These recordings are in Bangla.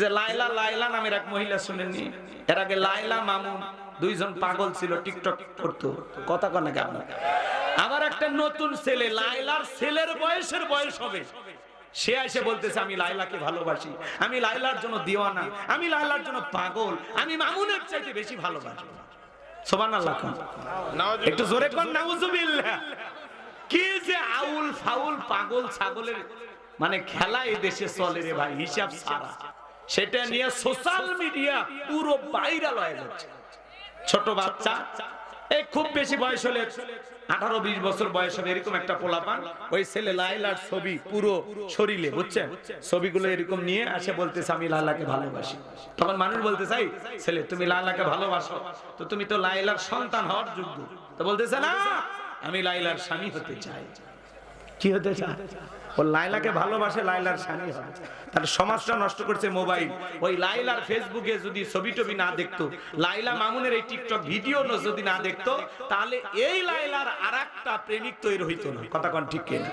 যে লাইলা লাইলা নামের এক মহিলা শুনেননি। এর আগে লাইলা মামুন দুইজন পাগল ছিল টিকটক করতো। কথা কন নাকি আপনার আবার একটা নতুন ছেলে লাইলার ছেলের বয়সের বয়স হবে। সে এসে বলতেছে আমি লাইলাকে ভালোবাসি। আমি লাইলার জন্য দিওয়ানা। আমি লাইলার জন্য পাগল। আমি মামুনের চাইতে বেশি ভালোবাসি। সুবহানাল্লাহ। একটু জোরে কোন নাউজুবিল্লাহ কি যে আউল ফাউল পাগল ছাগলের মানে খেলা এই দেশে চলে রে ভাই হিসাব সারা। সেটা নিয়ে সোশ্যাল মিডিয়া পুরো ভাইরাল হয়ে যাচ্ছে ছোট বাচ্চা এই খুব বেশি বয়স হলে আঠারো বিশ বছর বয়স হবে এরকম একটা পোলাপান, ওই ছেলে লাইলার ছবি পুরো শরীরে, বুঝছেন? ছবিগুলো এরকম নিয়ে আসে, বলতেছে, আমি লাইলাকে ভালোবাসি। তখন মানুষ বলতে চাই ছেলে, তুমি লাইলাকে ভালোবাসো? তো তুমি তো লাইলার সন্তান হওয়ার যোগ্য। তো বলতেছে, না, আমি লাইলার স্বামী হতে চাই। কি হতে চায়? ও লাইলাকে ভালোবাসে, লাইলার স্বামী হবে। তাহলে সমাজটা নষ্ট করছে মোবাইল। ওই লাইলার ফেসবুকে যদি ছবি টবি না দেখতো, লাইলা মামুনের এই টিকটক ভিডিও যদি না দেখতো, তাহলে এই লাইলার আর একটা প্রেমিক তৈরি হইতো না। কথা কন ঠিক কিনা?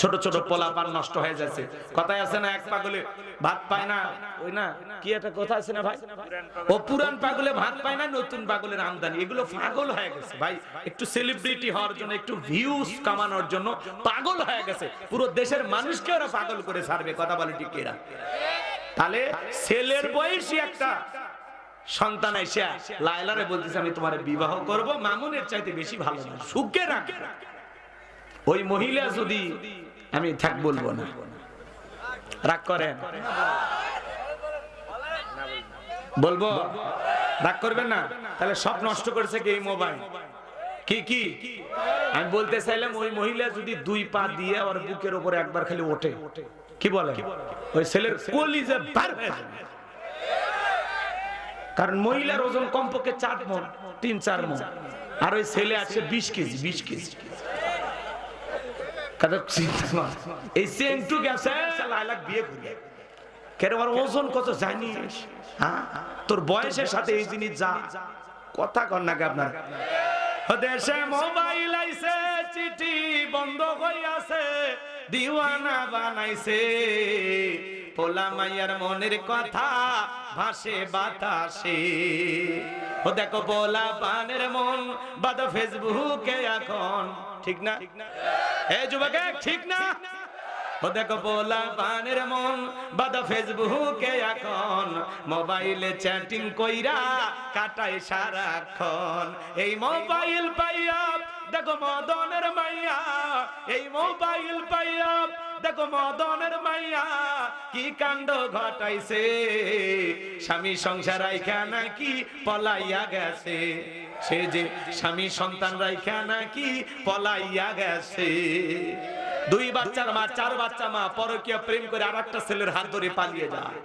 ছোট ছোট পোলাপান নষ্ট হয়ে যাচ্ছে। কথায় আছে না, এক পাগলে ভাত পায় না? ওই না, কি একটা কথা আছে না ভাই? ও পুরান পাগলে ভাত পায় না, নতুন পাগলের আমদানি। এগুলো পাগল হয়ে গেছে ভাই। একটু সেলিব্রিটি হওয়ার জন্য, একটু ভিউজ কামানোর জন্য পাগল হয়ে গেছে। পুরো দেশের মানুষকে ওরা পাগল করে ছাড়বে, কথা বলে ঠিক এরা। তাহলে ছেলের বয়সী একটা সন্তান এসে লাইলারে বলতেছে, আমি তোমার বিবাহ করব, মামুনের চাইতে বেশি ভালো সুখে রাখে ওই মহিলা যদি আমি থাক বলব না। রাগ করেন। বলব? রাগ করবেন না? তাহলে সব নষ্ট করেছে কি মোবাইল? কি কি? আমি বলতে চাইলাম, ওই মহিলা যদি দুই পা দিয়ে ওর বুকের উপরে একবার খালি ওঠে, কি বলে ওই ছেলের কলিজে। কারণ মহিলার ওজন কমপক্ষে চার মন তিন, চার মন আর ওই ছেলে আছে বিশ কেজি বিশ কেজি। কারণ চিন্তা কর, এই সেন্টু গেছে লাইলাক বিয়ে কেন ওজন কত জানিস হ্যাঁ তোর বয়সের সাথে এই জিনিস যা কথা কর নাকি আপনার দেশে মোবাইল আইছে চিঠি বন্ধ হইয়াছে দিওয়ানা বানাইছে পোলা মাইয়ার মনের কথা ভাসে বাতাসে ও দেখো পোলা পানের মন বাদা ফেসবুকে এখন ঠিক না? এ যুবকে ঠিক না? ও দেখো পোলা পানের মন, বাদা ফেসবুকে এখন মোবাইলে চ্যাটিং কইরা কাটায় সারাক্ষণ। এই মোবাইল পাইয়া, দেখো মদনের মাইয়া, এই মোবাইল পাইয়া, দেখো মদনের মাইয়া, কি কাণ্ড ঘটাইছে? স্বামী সংসার রাইখা নাকি পলাইয়া গেছে। সে যে স্বামী সন্তান রাইখা নাকি পলাইয়া গেছে। দুই বাচ্চার মা, চার বাচ্চা মা পরকীয় প্রেম করে আর একটা ছেলের হাত ধরে পালিয়ে যায়।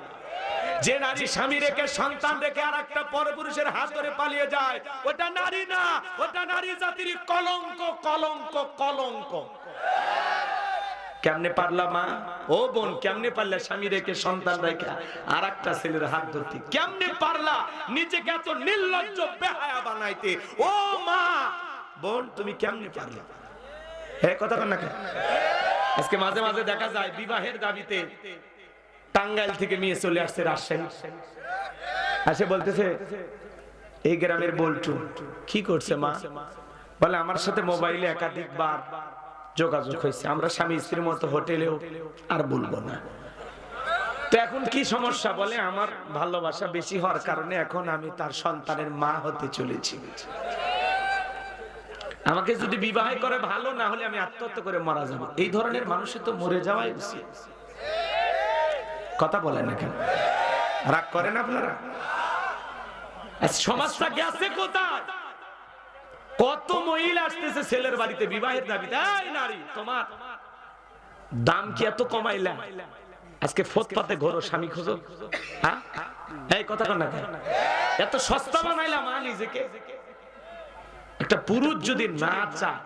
যে নারী স্বামী রেখে সন্তান রেখে আর একটা পরপুরুষের হাত ধরে পালিয়ে যায়, ওটা নারী না, ওটা নারী জাতির কলঙ্ক কলঙ্ক কলঙ্ক। কেমনে পারলা মা? ও বোন, কেমনে পারলা স্বামী রেখে, সন্তান রেখে? আর একটা ছেলের হাত ধরতে। কেমনে পারলা নিজেকে এত নির্লজ্জ, বেহায়া বানাইতে? ও মা! বোন, তুমি কেমনে পারলা? হ্যাঁ কথা না? আজকে মাঝে মাঝে দেখা যায়, বিবাহের দাবিতে টাঙ্গাইল থেকে মেয়ে চলে আসছে রাজশাহী। আসে বলতেছে, এই গ্রামের বল্টু, কি করছে মা? বলে, আমার সাথে মোবাইলে একাধিকবার যোগাযোগ হয়েছে। আমরা স্বামী স্ত্রীর মতো হোটেলেও আর বলব না। তো এখন কি সমস্যা বলে? আমার ভালোবাসা বেশি হওয়ার কারণে এখন আমি তার সন্তানের মা হতে চলেছি। আমাকে যদি বিবাহ করে ভালো, না হলে আমি আত্মহত্যা করে মারা যাব। এই ধরনের মানুষের তো মরে যাওয়াই উচিত। কথা বলেন না কেন? রাগ করেন আপনারা? আর সমাজটা গেছে কোথায়? কত মহিলা আসতেছে ছেলের বাড়িতে, বিবাহের দাবিতে। এই নারী, তোমার দাম কি এত কমাইলা? আজকে ফুটপাতে ঘোরো, স্বামী খোঁজো। হ্যাঁ? এই কথা কন না? এত সস্তা বানাইলা মা নিজেকে। একটা পুরুষ যদি না চায়,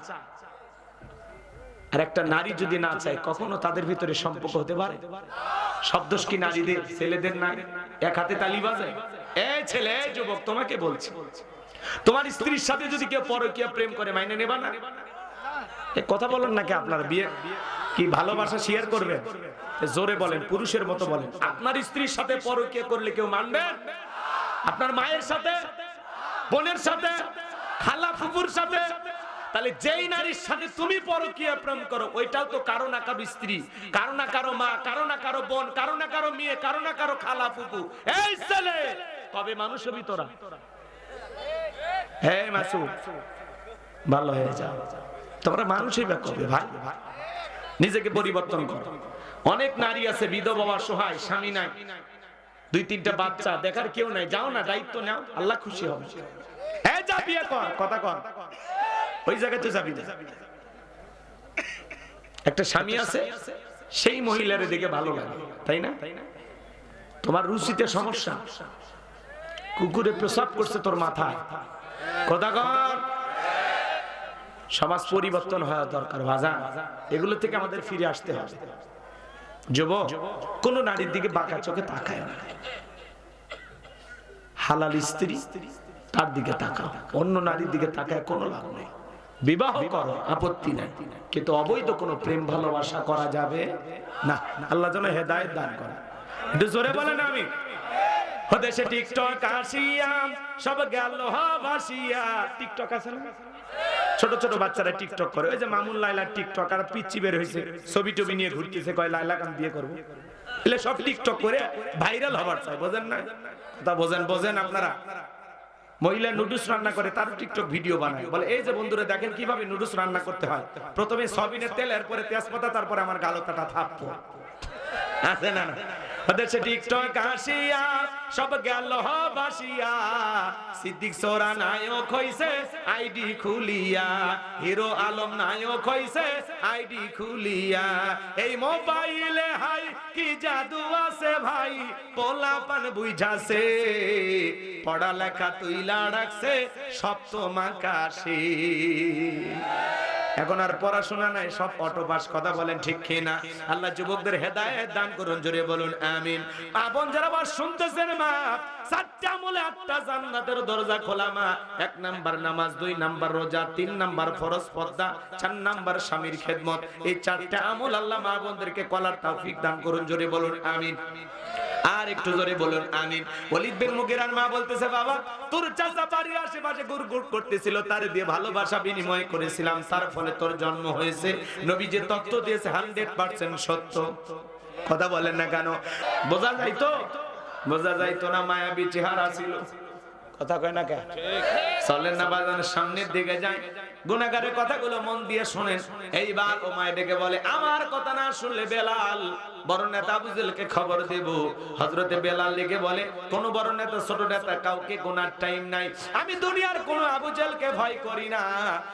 আর একটা নারী যদি না চায়, কখনো তাদের ভিতরে সম্পর্ক হতে পারে? শব্দ কি নারীদের, ছেলেদের না? এক হাতে তালি বাজায়? এই ছেলে যুবক, তোমাকে বলছি। তোমার স্ত্রীর সাথে যদি কেউ পরকীয়া প্রেম করে, মাইনে নেবা না? কথা বলেন নাকি আপনারা বিয়ে? কি ভালোবাসা শেয়ার করবেন? জোরে বলেন, পুরুষের মতো বলেন। আপনার স্ত্রীর সাথে পরকীয়া করলে কেউ মানবে? আপনার মায়ের সাথে? বোনের সাথে? খালা ফুপুর সাথে? তাহলে যেই নারীর সাথে তুমি পরকীয়া প্রেম করো, ওইটাও তো কারও না কারও স্ত্রী, কারও না কারও মা, কারও না কারও বোন, কারও না কারও মেয়ে, কারও না কারও খালা ফুপু এই ছেলে! কবে মানুষ হবি তোরা? হ্যাঁ মাসু, ভালো হয়ে যাও। তোমরা মানুষই বা কবে ভাই? নিজেকে পরিবর্তন করো। অনেক নারী আছে, বিধবা সহায়, স্বামী নাই। দুই, তিনটা বাচ্চা, দেখার কেউ নাই। যাও না, দায়িত্ব নাও। আল্লাহ খুশি হবে। হ্যাঁ যা বিয়ে কর, কথা কর। ওই জায়গাতে যাবি না। একটা স্বামী আছে, সেই মহিলার দিকে ভালো লাগে, তাই না? তোমার রুচিতে সমস্যা। কুকুরে প্রসাব করছে তোর মাথায়। সমাজ পরিবর্তন হওয়া দরকার ভাজা এগুলো থেকে আমাদের ফিরে আসতে হবে। যুব কোন নারীর দিকে বাঁকা চোখে তাকায় না। হালাল স্ত্রী তার দিকে তাকাও। অন্য নারীর দিকে তাকায় কোনো লাভ নেই। বিবাহ করো, আপত্তি নাই। কিন্তু অবৈধ কোনো প্রেম, ভালোবাসা করা যাবে না। আল্লাহ যেন হেদায়ত দান করে জোরে বলেন আমি। দেশে টিকটক আসিয়া, সব গেল ভাসিয়া টিকটক আছে না? ছোট ছোট বাচ্চারা টিকটক করে। ওই যে মামুন লাইলার টিকটক আর পিচ্ছি বের হয়েছে, ছবি টবি নিয়ে ঘুরতেছে, কয় লাইলা কাম বিয়ে করব? এলে সব টিকটক করে ভাইরাল হবার চাই, বোঝেন না? কথা বোঝেন বোঝেন আপনারা। মহিলা নুডলস রান্না করে তার টিকটক ভিডিও বানায়। বলে, এই যে বন্ধুরা, দেখেন কীভাবে নুডলস রান্না করতে হয়। প্রথমে সবিনের তেল, এরপরে তেজপাতা, তারপরে আমার গালতাটা থাপবো আছে না না? দেশে টিকটক আসিয়া সব গেল বাসিয়া সিদ্দিক সোরা নায়ক হইছে, আইডি খুলিয়া। হিরো আলম নায়ক হইছে, আইডি খুলিয়া। এই মোবাইলে হাই, কি জাদু আছে ভাই? পোলা পান বুঝাছে, পড়ালেখা তুইলা রাখছে, সপ্তম আকাশে। এখন আর পড়াশোনা নাই, সব অটো পাস কথা বলেন ঠিক না আল্লাহ যুবকদের হেদায়েত দান করুন, জোরে বলুন, আমিন। আপন যারা আবার শুনতেছেন, মা, চারটা আমলে আটটা জান্নাতের দরজা খোলা, মা। এক নাম্বার নামাজ, দুই নাম্বার রোজা, তিন নাম্বার ফরজ পর্দা, চার নাম্বার স্বামীর খেদমত। এই চারটা আমল আল্লাহ মা বোনদেরকে কলার তৌফিক দান করুন, জোরে বলুন, আমিন। আর একটু জোরে বলুন, আমিন। ওলিদ বিন মুগিরার মা বলতেছে, বাবা, তোর চাচা বাড়ির আশেপাশে গুড়গুড় করতেছিল, তার দিয়ে ভালোবাসা বিনিময় করেছিলাম, তার ফলে তোর জন্ম হয়েছে। নবী যে তত্ত্ব দিয়েছে হান্ড্রেড পার্সেন্ট সত্য। কথা বলেন না কেন? বোঝা যায় তো? বোঝা যাইতো না, মায়াবী চেহারা ছিল। কথা কয় না কেন? চলেন না বাজানের সামনের দিকে যায় গুনাগারের কথাগুলো মন দিয়ে শোনেন। এইবার ও মায় ডেকে বলে, আমার কথা না শুনলে বেলাল? বড় নেতা আবুজেলকে খবর দেব। হজরতে বেলাল লিখে বলে, কোন বড় নেতা, ছোট নেতা, কাউকে গোনার টাইম নাই। আমি দুনিয়ার কোন আবুজেলকে ভয় করি না।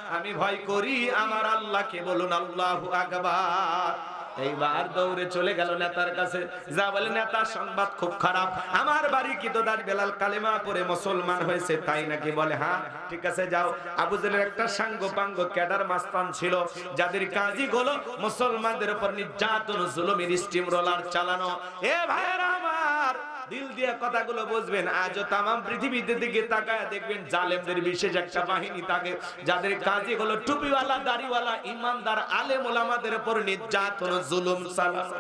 আমি ভয় করি আমার আল্লাহকে। বলুন, আল্লাহু আকবার। এইবার দৌড়ে চলে গেল নেতার কাছে। যা বলে নেতার সংবাদ খুব খারাপ। আমার বাড়ি কি তো দাস বেলাল কালেমা পরে মুসলমান হয়েছে? তাই নাকি বলে হ্যাঁ ঠিক আছে, যাও। আবু জেলের একটা সাঙ্গ পাঙ্গ ক্যাডার মাস্তান ছিল, যাদের কাজই হলো মুসলমানদের উপর নির্যাতন, জুলুমের স্টিম রোলার চালানো। এ ভাইরা আমার দিল দিয়ে কথাগুলো বুঝবেন। আজও তামাম পৃথিবীতে দিকে তাকায় দেখবেন জালেমদের বিশেষ একটা বাহিনী থাকে, যাদের কাজই হলো টুপিওয়ালা, দাড়িওয়ালা, ইমানদার, আলেম ওলামাদের উপর নির্যাতন, জুলুম চালানো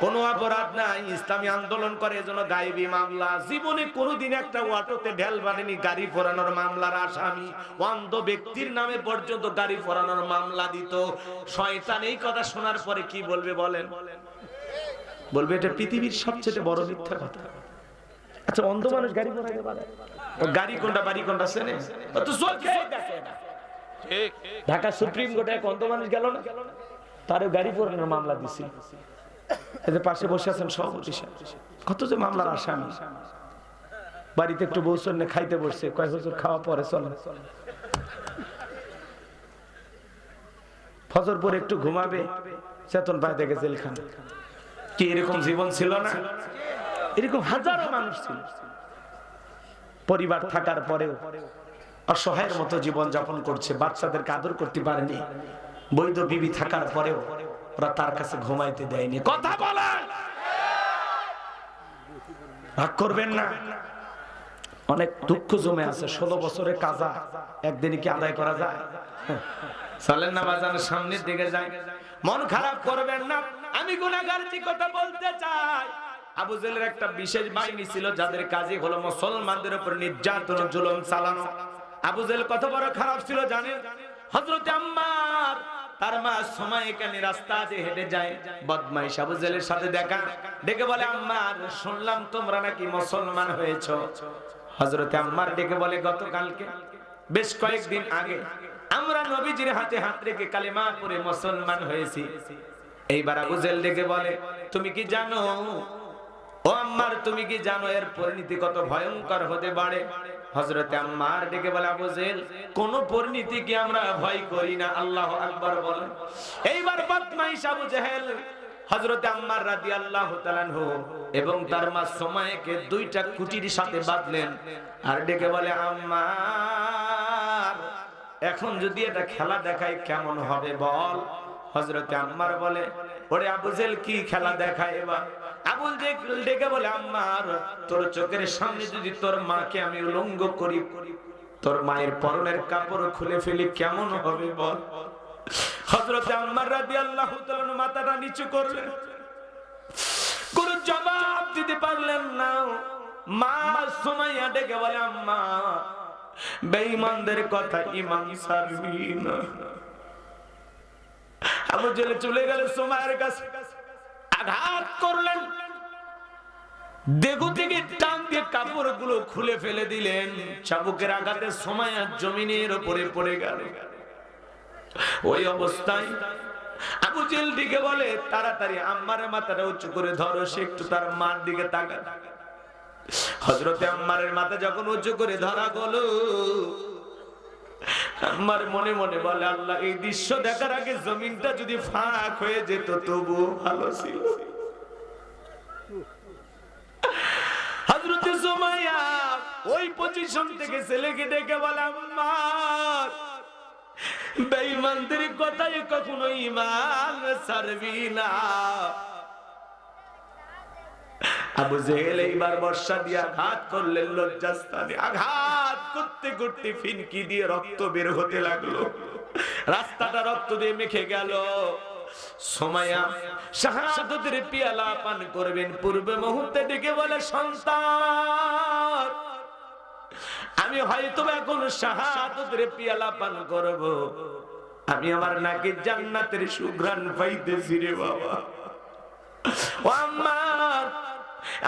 কোন অপরাধ নাই, ইসলামী আন্দোলন করে, এজন্য গায়েবী মামলা। জীবনে কোনোদিন একটা অটোতে ঢেল বানেনি গাড়ি ফোরানোর মামলার আসামি। অন্ধ ব্যক্তির নামে পর্যন্ত গাড়ি ফোরানোর মামলা দিত। শয়তান এই কথা শোনার পরে কি বলবে বলেন? বলবে, এটা পৃথিবীর সবচেয়ে বড় মিথ্যা কথা। আচ্ছা অন্ধ মানুষ গাড়ি ফোরাইতে পারে গাড়ি কোনটা, বাড়ি কোনটা ও তো চোখে দেখে না ঢাকা সুপ্রিম কোর্টে এক অন্ধ মানুষ গেল না? তারও গাড়ি ফোরানোর মামলা দিছিল। এদের পাশে বসে আছেন সভাপতি। কত যে মামলার আসামি। বাড়িতে একটু বৌসর নে খাইতে বসছে। কয়েক বছর খাওয়া পরে চলে ফজর পরে একটু ঘুমাবে, চেতন পায় দেখে জেলখানা কি এরকম জীবন ছিল না? এরকম হাজারো মানুষ ছিল। পরিবার থাকার পরেও অসহায়ের মতো জীবন যাপন করছে, বাচ্চাদেরকে আদর করতে পারেনি। বৈধ বিবি থাকার পরেও ওরা তার কাছে ঘুমাইতে দেয়নি। কথা বলেন! রাগ করবেন না। অনেক দুঃখ জমে আছে। ষোলো বছরের কাজা একদিনই কি আদায় করা যায়? চলেন না বাজানের সামনের দিকে যায়। মন খারাপ করবেন না। আমি গুনাহগার যে কথা বলতে চাই? আবু জেলের একটা বিশেষ বাহিনী ছিল যাদের কাজই হলো মুসলমানদের উপর নির্যাতন, জুলুম চালানো। আবু জেল কত বড় খারাপ ছিল জানেন? হযরত আম্মার, তার মা সময় এখানে রাস্তা দিয়ে হেঁটে যায়। বদমাইশ আবু জেলের সাথে দেখা। ডেকে বলে, আম্মার, শুনলাম তোমরা নাকি মুসলমান হয়েছো? হযরত আম্মার ডেকে বলে, গতকালকে, বেশ কয়েকদিন আগে, আমরা নবীজির হাতে হাত রেখে কালিমা পড়ে মুসলমান হয়েছি। এইবার আবু জেল ডেকে বলে, তুমি কি জানো? ও আম্মার, তুমি কি জানো? এর পরিণতি কত ভয়ঙ্কর হতে পারে। হযরতে আম্মার ডেকে বলে, আবু জেল, কোন পরিণতি কি আমরা ভয় করি না? আল্লাহ আকবার বলে। এইবার বদমাইশ আবু জেহেল হযরতে আম্মার তাআলা আনহু এবং তার মা সময়কে দুইটা কুটির সাথে বাঁধলেন আর ডেকে বলে, আম্মার, এখন যদি এটা খেলা দেখাই কেমন হবে বল? হযরতে আম্মার বলে, ওরে আবুজেল কি খেলা দেখায় এবার? আবুল ডেকে বলে, আম্মার, তোর চোখের সামনে যদি তোর মাকে আমি উলঙ্গ করি, তোর মায়ের পরনের কাপড় খুলে ফেলি, কেমন হবে বল? হযরতে আম্মার রাদিয়াল্লাহু তাআলা মাথাটা নিচু করলেন। কোন জবাব দিতে পারলেন না। মা সুমাইয়া ডেকে বলে, আম্মা, বেঈমানদের কথা ইমান সারবি না। আবু জেলে চলে গেল সুমাইয়ের কাছে। আঘাত করলেন। দেগু থেকে টান দিয়ে কাপড়গুলো খুলে ফেলে দিলেন। চাবুকের আঘাতে সময়া জমিনের উপরে পড়ে গেল। ওই অবস্থায় আবু জেল দিকে বলে, তাড়াতাড়ি আম্মারের মাথাটা উঁচু করে ধরো, সে একটু তার মার দিকে তাকায়। হজরতে আম্মারের মাথা যখন উঁচু করে ধরা গেল আমার মনে মনে বলে, আল্লাহ, এই দৃশ্য দেখার আগে জমিনটা যদি ফাঁক হয়ে যেত তবু ভালো ছিল। আবু জেহেল এইবার বর্ষা দিয়ে আঘাত করলেন, লজ্জাস্থানে আঘাত। করতে করতে ফিনকি দিয়ে রক্ত বের হতে লাগল। রাস্তাটা রক্ত দিয়ে মেখে গেল। আমি হয়তো এখন শাহাদাতের পিয়ালা পান করব। আমি আমার নাকি জান্নাতের সুঘ্রাণ পাইতেছি রে বাবা।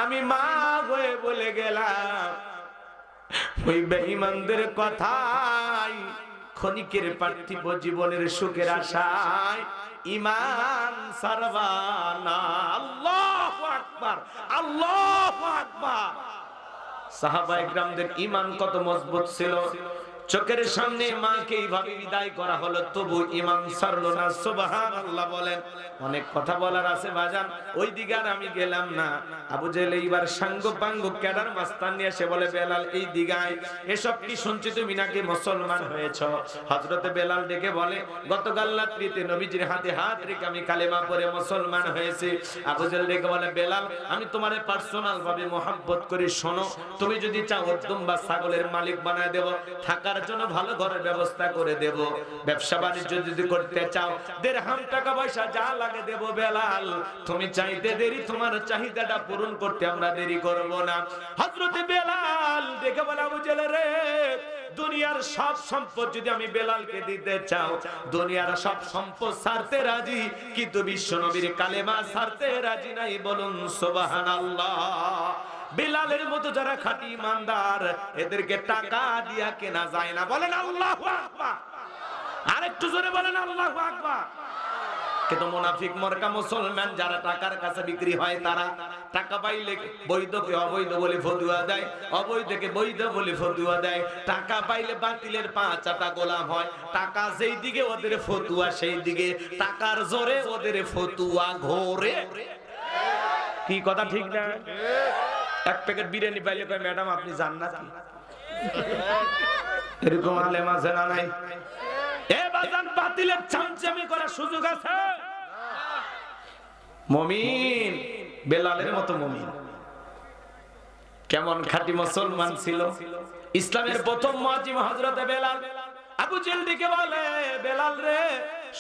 আমি মা হয়ে বলে গেলাম। ওই বেঈমানদের কথাই ক্ষণিকের পার্থিব জীবনের সুখের আশায় ইমান সারবানা আল্লাহ আকবার আল্লাহ আকবার। সাহাবা ইকরামদের ইমান কত মজবুত ছিল? চোখের সামনে মাকে এইভাবে বিদায় করা হলো। তবু ইমান সারলো না সুবহান আল্লাহ বলেন। অনেক কথা বলার আছে বাজান ওই দিকে আর আমি গেলাম না। আবু জেল এইবার সাঙ্গ পাঙ্গ ক্যাডার মাস্তান নিয়ে এসে বলে, বেলাল, এই দিগায় এসব কি শুনছি তুমি নাকি মুসলমান হয়েছ? হজরতে বেলাল ডেকে বলে, গতকাল রাত্রিতে নবীজির হাতে হাত রেখে আমি কালেমা পরে মুসলমান হয়েছি। আবু জেল ডেকে বলে, বেলাল, আমি তোমারে পার্সোনাল ভাবে মোহাব্বত করি, শোনো, তুমি যদি চাও দুম্বা ছাগলের মালিক বানায় দেব। থাকার জন্য ভালো ঘরের ব্যবস্থা করে দেব। ব্যবসা বাণিজ্য যদি করতে চাও, দেড়হাম টাকা পয়সা যা লাগে দেব বেলাল। তুমি চাইতে দেরি, তোমার চাহিদাটা পূরণ করতে আমরা দেরি করব না। হযরতে বেলাল দেখে বলা বুঝলে রে, দুনিয়ার সব সম্পদ যদি আমি বেলালকে দিতে চাও, দুনিয়ার সব সম্পদ ছাড়তে রাজি? কিন্তু বিশ্ব নবীর কালেমা ছাড়তে রাজি নাই বলুন, সুবহানাল্লাহ। বেলালের মতো যারা খাঁটি ইমানদার, এদেরকে টাকা দিয়া কেনা যায় না। বলেন আল্লাহু আকবার। আরেকটু জোরে বলেন আল্লাহ আকবার। কিন্তু মুনাফিক মরকা মুসলমান যারা টাকার কাছে বিক্রি হয় তারা টাকা পাইলে বৈধকে অবৈধ বলে ফতুয়া দেয়, অবৈধকে বৈধ বলে ফতুয়া দেয়। টাকা পাইলে বাতিলের পাঁচাটা গোলাম হয়। টাকা যেই দিকে ওদের ফতুয়া, সেই দিকে টাকার জোরে ওদের ফতুয়া ঘোরে। কি কথা ঠিক না? এক প্যাকেট বিরিয়ানি পাইলে কয়, ম্যাডাম, আপনি কি এরকম আলেম আছে না নাই? এ বাতিলের চামচামি করার সুযোগ আছে? মমিন, বেলালের মতো মমিন। কেমন খাঁটি মুসলমান ছিল? ইসলামের প্রথম মুয়াজ্জিম হযরতে বেলাল। আবু জেল দিকে বলে, বেলাল রে,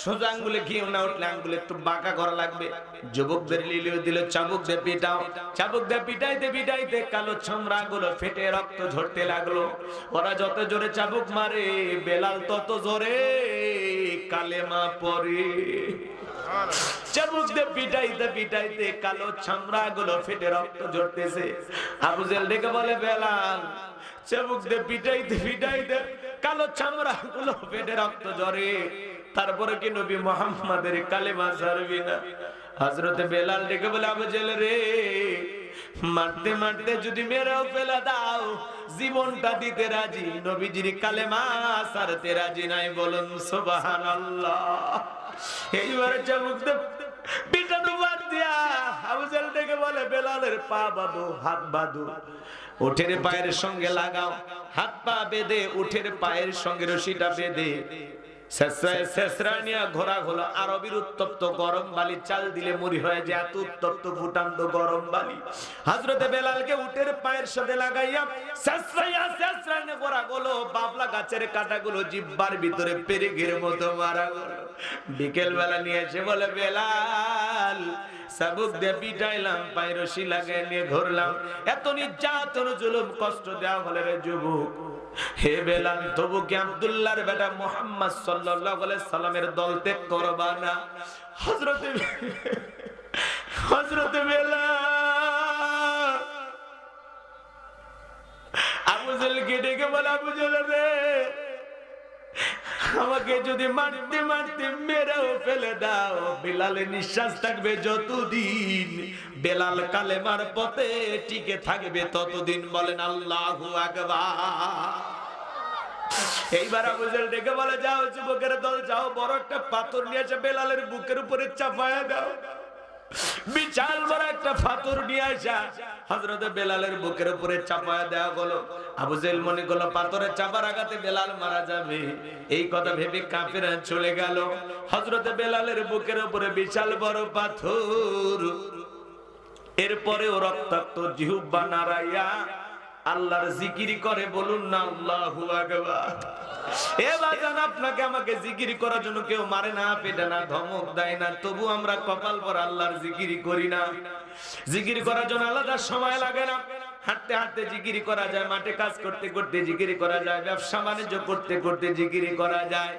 সোজা আঙ্গুলে ঘিও না উঠলে আঙ্গুলে একটু বাঁকা করা লাগবে। যুবকদের লিলিও দিল চাবুক দিয়ে পিটাও। চাবুক দিয়ে পিটাইতে পিটাইতে কালো ছমরা গুলো ফেটে রক্ত ঝরতে লাগল। ওরা যত জোরে চাবুক মারে, বেলাল তত জোরে কালেমা পরে চাবুক দিয়ে পিটাইতে পিটাইতে কালো ছামড়া গুলো ফেটে রক্ত ঝরতেছে। আবু জেল ডেকে বলে, বেলাল চাবুক দিয়ে পিটাইতে পিটাইতে কালো চামড়া গুলো ফেটে রক্ত ঝরে। তারপরে কি নবী মোহাম্মদের কালেমা ছাড়বি না? হজরতে বেলাল ডেকে বলে, আবু জেল রে, মারতে মারতে যদি মেরেও ফেলে দাও, জীবনটা দিতে রাজি? নবীজির কালেমা সারতে রাজি নাই বলুন সুবহানাল্লাহ। এইবারে চাবুক দিয়ে দিয়া বলে, বেলালের পা হাত পায়ের সঙ্গে লাগাও, হাত পা বেঁধে উঠের পায়ের সঙ্গে রশিটা বেঁধে। ঘোরা গরম বালি, চাল দিলে যায়, এত উত্তপ্ত গরম বালি। বেলালকে পায়ের লাগাইয়া ঘোরা গাছের জিব্বার ভিতরে পেরেকের মতো মারা গেল। বিকেল বেলা নিয়ে এসে বলে, বেলাল, সাবুক দিয়ে পিটাইলাম পায়ের লাগাই নিয়ে ঘুরলাম। এত নির্যাতন, জুলুম, কষ্ট দেওয়া হলে রে যুবক। হে বেলাল, তবু কি আব্দুল্লাহর বেটা মোহাম্মদ সাল্লাল্লাহু আলাইহি সাল্লামের দল ত্যাগ করবা না? হযরতে হযরতে বেলাল। আবু জেলকে ডেকে বলে আবু জেল রে? আমাকে যদি মারতে মারতে মেরেও ফেলে দাও, বেলালের নিঃশ্বাস থাকবে যতদিন। বেলাল কালেমার পথে টিকে থাকবে ততদিন বলেন আল্লাহ আকবার। এইবার আবু জেল ডেকে বলে, যাও যুবকের দল, যাও, বড় একটা পাথর নিয়ে বেলালের বুকের উপরে চাপায়া দাও। বিশাল বড় একটা পাথর নিয়ে আসা। হযরতে বেলালের বুকের উপরে চাপায়া দেওয়া গেল। আবু জেল মনে করল, পাথরে চাপার আঘাতে বেলাল মারা যাবে। এই কথা ভেবে কাফেরা চলে গেল। হযরতে বেলালের বুকের উপরে বিশাল বড় পাথর। এরপরে ও রক্তাক্ত জিহুব্বা নারাইয়া আল্লাহর জিকিরি করে বলুন না, আল্লাহু আকবার। এ আপনাকে আমাকে জিকির করার জন্য কেউ মারে না, পেটে না, ধমক দেয় না আমরা কপাল পর আল্লাহর জিকিরি করি না। জিকির করার জন্য আলাদা সময় লাগে না। হাঁটতে হাঁটতে জিকিরি করা যায়, মাঠে কাজ করতে করতে জিকিরি করা যায়, ব্যবসা বাণিজ্য করতে করতে জিকিরি করা যায়।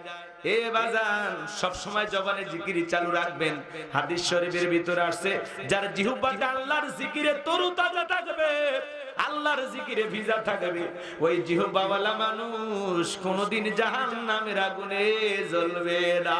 এ বাজান সব সময় জবানে জিকিরি চালু রাখবেন। হাদিস শরীফের ভিতরে আসছে, যার জিহুব্বাটা আল্লাহর জিকিরে তরু তাজা থাকবে, আল্লাহর জিকিরে ভিজা থাকবে। ওই জিহুব্বাওয়ালা মানুষ কোনদিন জাহান্নামের আগুনে জ্বলবে না।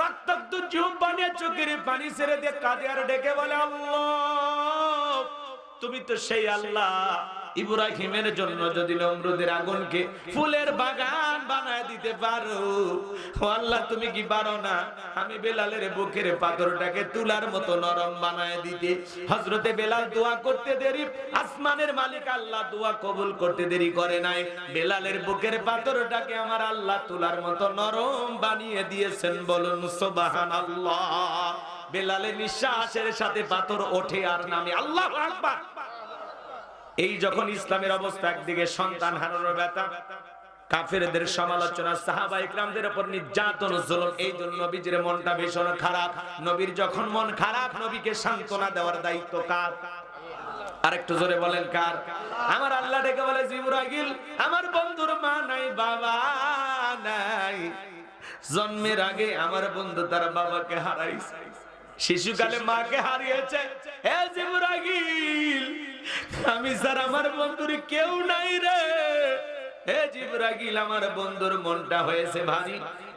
রক্তাক্ত জিহ্বা বানিয়ে চোখের পানি ছেড়ে দিয়ে কাঁদে আর ডেকে বলে, আল্লাহ, তুমি তো সেই আল্লাহ। ইব্রাহিমের জন্য যদি নমরুদের আগুনকে ফুলের বাগান বানায় দিতে পারো। আল্লাহ, তুমি কি পারো না? আমি বেলালের বুকের পাথরটাকে তুলার মতো নরম বানায় দিতে। হজরতে বেলাল দোয়া করতে দেরি, আসমানের মালিক আল্লাহ দোয়া কবুল করতে দেরি করে নাই। বেলালের বুকের পাথরটাকে আমার আল্লাহ তুলার মতো নরম বানিয়ে দিয়েছেন বলুন, সুবহানাল্লাহ। বেলালের নিঃশ্বাসের সাথে পাথর ওঠে আর নামে আল্লাহ আকবার। এই যখন ইসলামের অবস্থা একদিকে সন্তান হারানোর ব্যথা, কাফেরদের সমালোচনা, সাহাবা ইকরামদের উপর নির্যাতন, জুলুম, এই জন্য নবীজির মনটা ভীষণ খারাপ। নবীর যখন মন খারাপ, নবীকে সান্ত্বনা দেওয়ার দায়িত্ব কার? আরেকটু জোরে বলেন কার? আমার আল্লাহ ডেকে বলে, জিবরাইল, আমার বন্ধুর মা নাই, বাবা নাই। জন্মের আগে আমার বন্ধু তার বাবাকে হারাইছে। শিশুকালে মাকে হারিয়েছে। হে জিবরাইল আমি স্যার আমার বন্ধুর কেউ নাই রে। হে জিব্রাইল আমার বন্ধুর মনটা হয়েছে ভারী।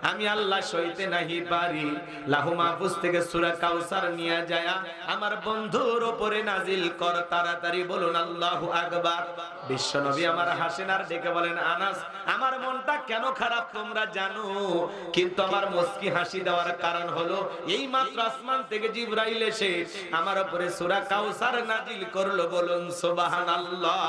আমি আল্লাহ সইতে নাহি পারি। লাহু মাহফুজ থেকে সূরা কাউসার নিয়ে যায় আমার বন্ধুর উপরে নাজিল কর, তাড়াতাড়ি বলুন আল্লাহু আকবার। বিশ্বনবী আমার হাসেন আর ডেকে বলেন, আনাস, আমার মনটা কেন খারাপ তোমরা জানো? কিন্তু আমার মুস্কি হাসি দেওয়ার কারণ হলো, এই মাত্র আসমান থেকে জিব্রাইল এসে আমার উপরে সূরা কাউসার নাজিল করল। বলুন, সুবহানাল্লাহ।